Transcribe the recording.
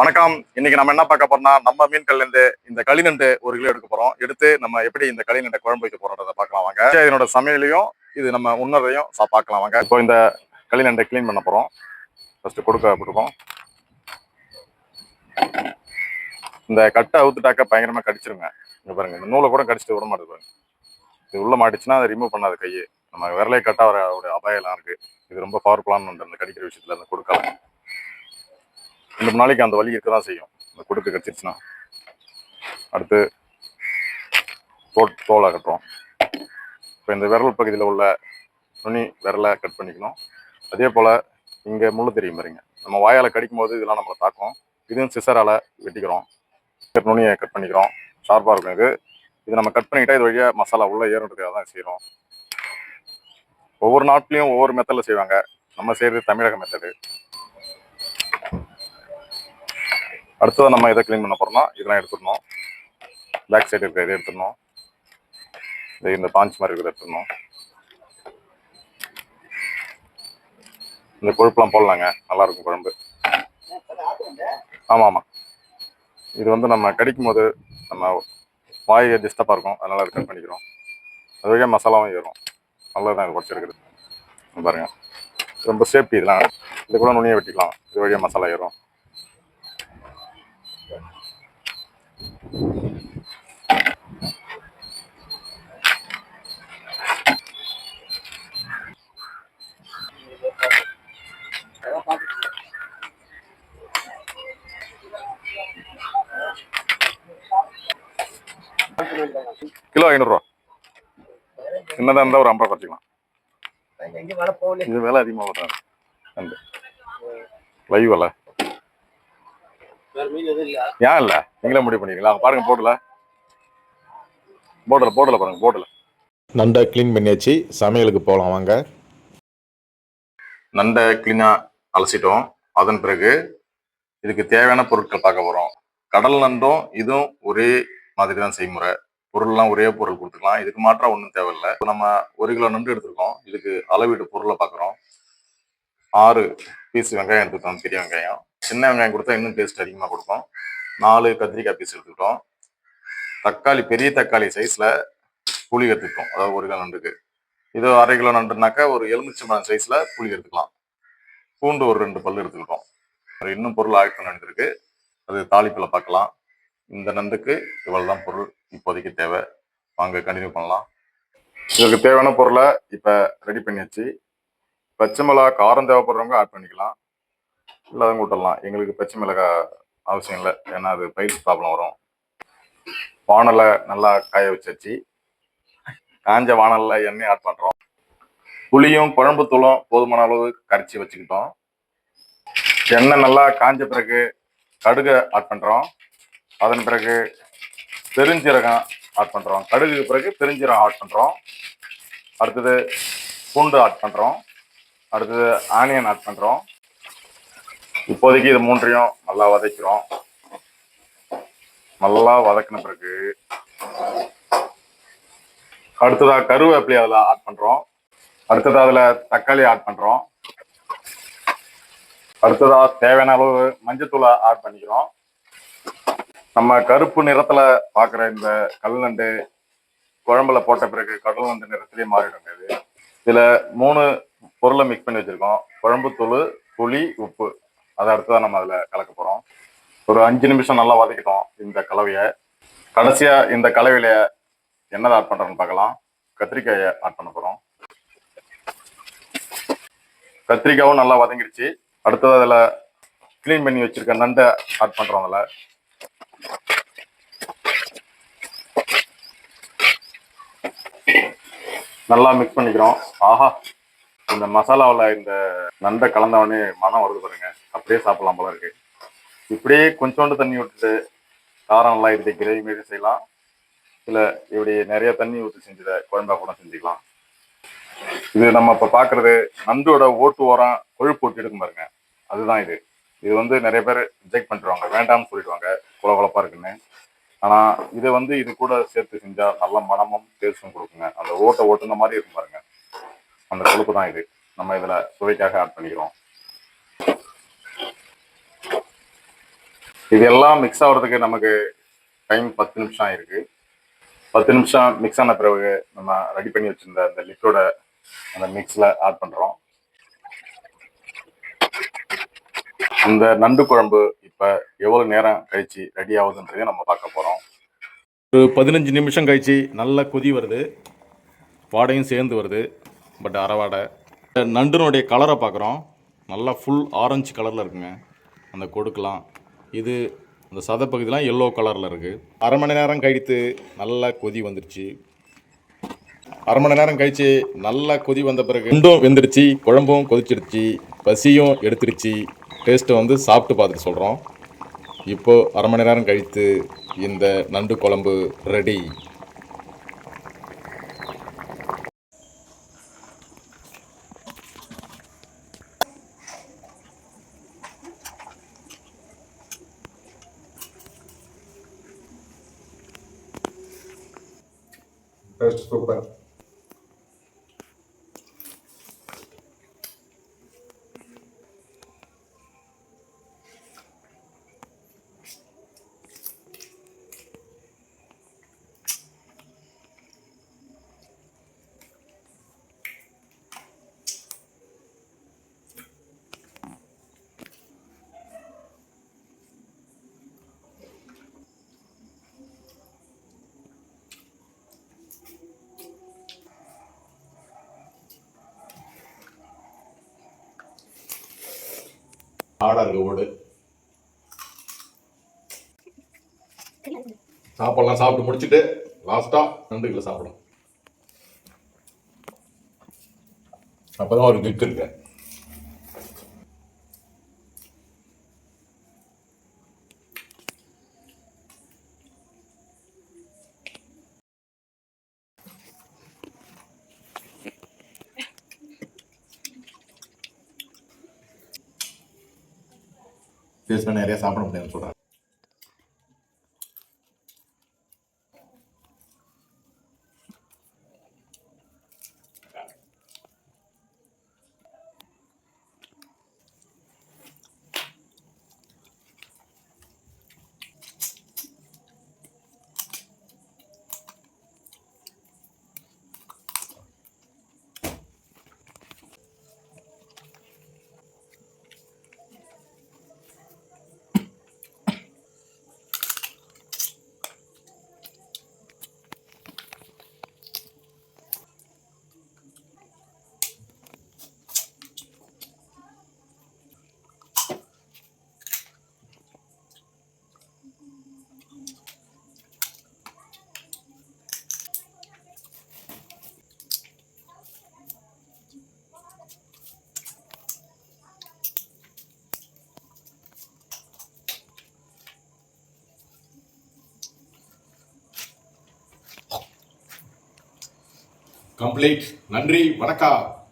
வணக்கம். இன்னைக்கு நம்ம என்ன பார்க்க போறோம்னா நம்ம மீன்கள்ல இருந்து இந்த களிநண்டு ஒரு கிலோ எடுக்க போறோம். எடுத்து நம்ம எப்படி இந்த களிநண்டை குழம்பு வைக்க போறோன்றத பார்க்கலாம் வாங்க. இதனோட சமையலையும் இது நம்ம உன்னதையும் பார்க்கலாம் வாங்க. இப்போ இந்த களிநண்டை கிளீன் பண்ண போறோம். ஃபர்ஸ்ட் கொடுக்க கொடுக்கும் இந்த கட்டை அவுத்துட்டாக்க பயங்கரமா கடிச்சிருங்க. இங்க பாருங்க இந்த நூலை கூட கடிச்சிட்டு விட மாட்டேது பாருங்க. இது உள்ள மாட்டுச்சுன்னா அதை ரிமூவ் பண்ணாத கையை. நம்ம விரலை கட்டா வர ஒரு அபாயம் இருக்கு. இது ரொம்ப பவர்ஃபுல்லான அந்த கடிக்கிற விஷயத்துல அந்த கொடுக்கலாம் ரெண்டு மூணு நாளைக்கு அந்த வலி இருக்க தான் செய்யும். இந்த கொடுக்கு கடிச்சிருச்சுன்னா. அடுத்து தோல் தோலை கட்டுறோம். இப்போ இந்த விரல் பகுதியில் உள்ள நுனி விரலை கட் பண்ணிக்கணும். அதே போல் இங்கே முள் தெரியும் பாருங்க. நம்ம வாயால் கடிக்கும் போது இதெல்லாம் நம்மளை தாக்கும். இதுவும் சிசரால் வெட்டிக்கிறோம். நுனியை கட் பண்ணிக்கிறோம். ஷார்ப்பாக இருக்கும் இது. இது நம்ம கட் பண்ணிக்கிட்டால் இது வழியாக மசாலா உள்ளே ஏறுறதுக்காக தான் செய்கிறோம் ஒவ்வொரு நாட்லேயும் ஒவ்வொரு மெத்தடில் செய்வாங்க. நம்ம செய்கிறது தமிழக மெத்தடு அடுத்தது நம்ம இதை க்ளீன் பண்ண போறோம்னா இதெல்லாம் எடுத்துடணும். பேக் சைடு இருக்கிற இதை எடுத்துடணும். இது இந்த பாஞ்ச் மாதிரி இருக்கிறத எடுத்துடணும். இந்த கொழுப்புலாம் போடலாங்க. நல்லாயிருக்கும் குழம்பு. ஆமாம். ஆமாம் இது வந்து நம்ம கடிக்கும் போது நம்ம வாயை டிஸ்டர்பாக இருக்கும். அதனால் அதை கட் பண்ணிக்கிறோம். அது வழியாக மசாலாவும் ஏறும் நல்லதான் இது குறைச்சிருக்குது பாருங்கள் ரொம்ப சேஃப்டி இதெல்லாம் இது கூட நுனியை வெட்டிக்கலாம். இது வழியாக மசாலா ஏறும் கிலோ ஐநூறுரூவா என்னதான் இருந்தால் ஒரு ஐம்பது குறைச்சிக்கலாம். இது விலை அதிகமாக வரும் நண்டு லைவ் விலை. ஏன் இல்லை? நீங்களே முடிவு பண்ணிக்கலாம் பாருங்க போர்டில் போர்டில் போர்டில் பாருங்க போர்டில் நண்டை க்ளீன் பண்ணியாச்சு. சமையலுக்கு போகலாம் வாங்க. நண்டை க்ளீனாக அலசிட்டோம். அதன் பிறகு இதுக்கு தேவையான பொருட்கள் பார்க்க போகிறோம் கடல் நண்டும் இதுவும் ஒரே மாதிரி தான் செய்முறை. பொருள்லாம் ஒரே பொருள் கொடுத்துக்கலாம். இதுக்கு மாற்றம் ஒன்றும் தேவையில்லை. இப்போ நம்ம ஒரு கிலோ நண்டு எடுத்திருக்கோம். இதுக்கு அளவீடு பொருளை பார்க்குறோம். ஆறு பீஸ் வெங்காயம் எடுத்துக்கிட்டோம் பெரிய வெங்காயம். சின்ன வெங்காயம் கொடுத்தா இன்னும் டேஸ்ட் அதிகமாக கொடுக்கும். நாலு கத்திரிக்காய் பீஸ் எடுத்துக்கிட்டோம். தக்காளி பெரிய தக்காளி சைஸில் புளி எடுத்துக்கிட்டோம். அதாவது ஒரு கிலோ நண்டுக்கு. இது அரை கிலோ நண்டுனாக்கா ஒரு எலுமிச்சம்பழம் சைஸில் புளி எடுத்துக்கலாம். பூண்டு ஒரு ரெண்டு பல் எடுத்துக்கிட்டோம். இன்னும் பொருள் ஆட் பண்ண அது தாளிப்பில் பார்க்கலாம். இந்த நண்டுக்கு இவ்வளோ தான் பொருள். இப்போதைக்கு தேவை. வாங்க கண்டினியூ பண்ணலாம். இதுக்கு தேவையான பொருளை இப்போ ரெடி பண்ணியாச்சு. பச்சை மிளகா காரம் தேவைப்படுறவங்க ஆட் பண்ணிக்கலாம். இல்லாதவங்க விட்டுடலாம் எங்களுக்கு பச்சை மிளகாய் அவசியம் இல்லை. ஏன்னா அது பயிர் ப்ராப்ளம் வரும். வானலை நல்லா காய வச்சாச்சு. காஞ்ச வானலில் எண்ணெய் ஆட் பண்ணுறோம் புளியும் குழம்பு தூளும் போதுமான அளவு கரைச்சி வச்சுக்கிட்டோம். எண்ணெய் நல்லா காஞ்ச பிறகு கடுகு ஆட் பண்ணுறோம் அதன் பிறகு பெருஞ்சீரகம் ஆட் பண்ணுறோம் கடுகுக்கு பிறகு பெருஞ்சீரகம் ஆட் பண்ணுறோம் அடுத்தது பூண்டு ஆட் பண்ணுறோம் அடுத்தது ஆனியன் ஆட் பண்ணுறோம் இப்போதைக்கு இது மூன்றையும் நல்லா வதக்கிறோம். நல்லா வதக்கின பிறகு அடுத்ததா கருவேப்பிலை அதில் ஆட் பண்ணுறோம் அடுத்ததா அதில் தக்காளி ஆட் பண்ணுறோம் அடுத்ததா தேவையான அளவு மஞ்சத்தூளை ஆட் பண்ணிக்கிறோம். நம்ம கருப்பு நிறத்தில் பார்க்குற இந்த கல்நண்டு குழம்புல போட்ட பிறகு கடல் நண்டு நிறத்திலே மாறிடும் இது இதில் மூணு பொருளை மிக்ஸ் பண்ணி வச்சுருக்கோம். குழம்பு தூள் புளி உப்பு. அதை அடுத்ததான் நம்ம அதில் கலக்க போகிறோம் ஒரு அஞ்சு நிமிஷம் நல்லா வதக்கிட்டோம் இந்த கலவையை. கடைசியாக இந்த கலவையில என்னதை ஆட் பண்ணுறோன்னு பார்க்கலாம். கத்திரிக்காயை ஆட் பண்ண போகிறோம் கத்திரிக்காவும் நல்லா வதங்கிடுச்சு. அடுத்தது அதில் க்ளீன் பண்ணி வச்சிருக்க நண்டை ஆட் பண்ணுறோம் அதில். நல்லா மிக்ஸ் பண்ணிக்கிறோம். ஆஹா இந்த மசாலாவில் இந்த நண்டை கலந்தவொடனே மனம் வருது பாருங்கள் அப்படியே சாப்பிடலாம் போல இருக்கு. இப்படியே கொஞ்சோண்டு தண்ணி விட்டுட்டு காரம் எல்லாம் எடுத்து கிரேவி மாரி செய்யலாம். இல்லை இப்படி நிறைய தண்ணி ஊற்றி செஞ்சத குழம்பா கூட செஞ்சுக்கலாம். இது நம்ம இப்போ பார்க்குறது நண்டோட ஓட்டு ஓரம் கொழுப்பு ஓட்டி இருக்கும் பாருங்க. அதுதான் இது. இது வந்து நிறைய பேர் ரிஜெக்ட் பண்ணிடுவாங்க வேண்டாம்னு சொல்லிடுவாங்க. குலகுலப்பாக இருக்குன்னு. ஆனால் இதை வந்து இது கூட சேர்த்து செஞ்சால் நல்ல மனமும் டேஸ்டும் கொடுக்குங்க. அந்த ஓட்டை ஓட்டுன மாதிரி இருக்கும் பாருங்க. அந்த கொழுப்பு தான் இது. நம்ம இதில் சுவைக்காக ஆட் பண்ணிக்கிறோம். இது எல்லாம் மிக்ஸ் ஆகிறதுக்கு நமக்கு டைம் பத்து நிமிஷம் ஆயிருக்கு. பத்து நிமிஷம் மிக்ஸ் ஆன பிறகு நம்ம ரெடி பண்ணி வச்சிருந்த அந்த லிக்விட அந்த மிக்ஸில் ஆட் பண்ணுறோம் அந்த நண்டு குழம்பு இப்போ எவ்வளோ நேரம் கழிச்சு ரெடி ஆகுதுன்றதையும் நம்ம பார்க்க போகிறோம் ஒரு பதினஞ்சு நிமிஷம் கழிச்சு நல்லா கொதி வருது. வாடையும் சேர்ந்து வருது. பட் அரைவாடை நண்டுனுடைய கலரை பார்க்குறோம். நல்லா ஃபுல் ஆரஞ்சு கலரில் இருக்குங்க. அந்த கொடுக்கலாம். இது அந்த சதப்பகுதியெலாம் எல்லோ கலரில் இருக்குது அரை மணி நேரம் கழித்து நல்லா கொதி வந்துருச்சு. அரை மணி நேரம் கழித்து நல்லா கொதி வந்த பிறகு ரெண்டும் வெந்துருச்சு குழம்பும் கொதிச்சிருச்சு பசியும் எடுத்துருச்சு. டேஸ்ட்டை வந்து சாப்பிட்டு பார்த்துட்டு சொல்கிறோம் இப்போது அரை மணி நேரம் கழித்து இந்த நண்டு குழம்பு ரெடி டேஸ்ட் சூப்பர் ஆடா இருக்கு ஓடு சாப்பாடுலாம் சாப்பிட்டு முடிச்சுட்டு லாஸ்டா நண்டுகளை சாப்பிடும் அப்பதான் ஒரு கிக் இருக்கு. பேசினா நிறைய சாப்பிட முடியாதுன்னு சொல்றாங்க. கம்ப்ளீட். நன்றி வணக்கம்.